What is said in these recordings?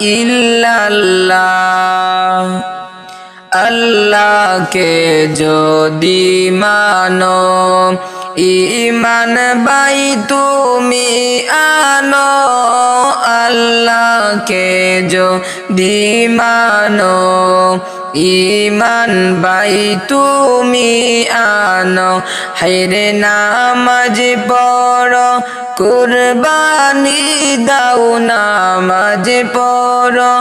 ইল্লাল্লাহ। আল্লাহকে যদি মানো ইমান বাই তুমি আনো। আল্লাহকে যদি মানো ইমান বাই তুমি আনো। হাইরে নামাজ পড়ো, কুরবানি দাও নামাজ পড়ো,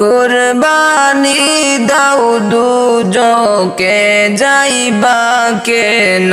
কুরবানি দাও দুজকে যাইবা কেন?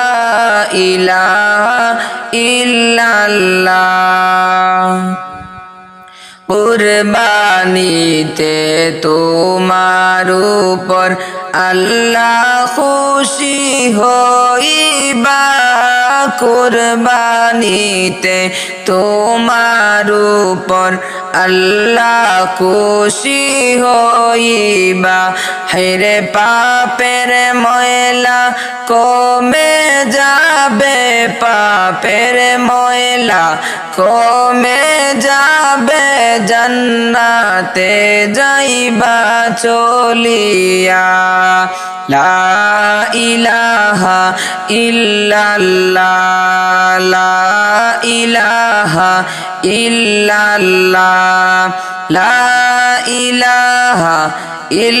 ইলাহা ইল্লাল্লাহ। কুরবানিতে তোমার উপর আল্লাহ খুশি হইবা। কুরবানিতে তোমার উপর আল্লাহ খুশি হইবা। হেরে পাপের ময়লা কমে যাবে, পাপের ময়লা কমে যাবে, জান্নাতে যাইবা চলিয়া। লা ইলাহা ইল্লাল্লাহ, লা ইলাহা ইল্লাল্লাহ, লা ইলাহা ইল্লাল্লাহ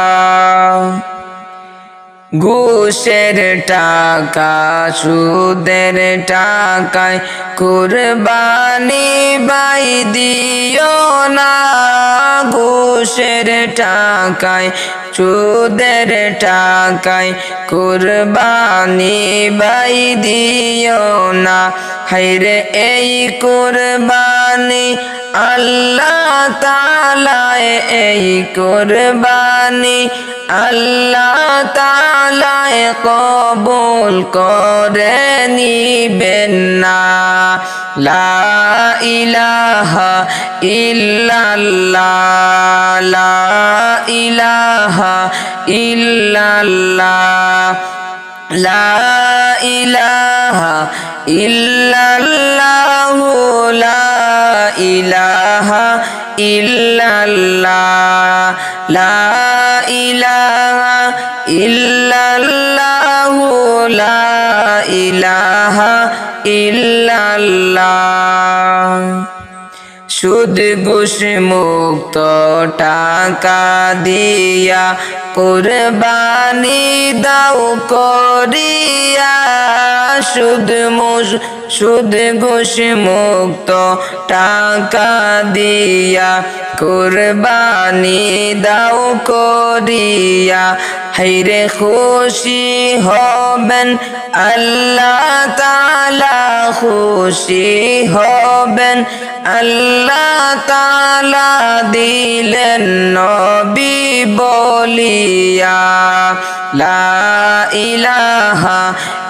ঘুষের টাকা, সুদের টাকায় কুরবানি বাই দিও না। ঘুষের টাকায়, সুদের টাকায় কুরবানি বাই দিও না। হাইরে এই কুরবানি আল্লাহ তালায় এই কুরবানি আল্লাহ তালায় কবুল করে নিবেন না। লা ইলাহা ইল্লাল্লাহ, লা ইলাহা ইল্লাল্লাহ, লা ইলাহা ইলাহা ইল্লাল্লাহ, লা ইলাহা ইল্লাল্লাহ, লা ইলাহা ইল্লাল্লাহ। সুদ, ঘুষ, মুক্ত টাকা দিয়া কুরবানি দাও করিয়া, সুদ, মুস সুদ ঘুষ মুক্ত টাকা দিয়া কুরবানি দাও করিয়া। হাইরে খুশি হবেন আল্লাহ তালা খুশি হবেন আল্লাহ তালা দিলেন নবী বলিয়া। লা ইলাহা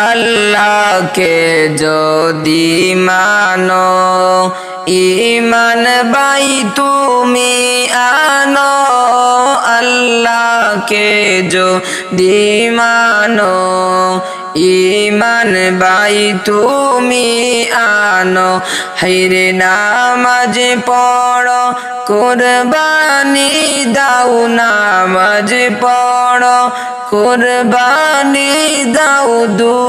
আল্লাহকে যদি মানো ইমান বাই তুমি আনো, আল্লাহকে যদি মানো ইমান বাই তুমি আনো। হাইরে নামাজ পড়ো, কোরবানি দাও, নামাজ পড়ো, কোরবানি দাও, দু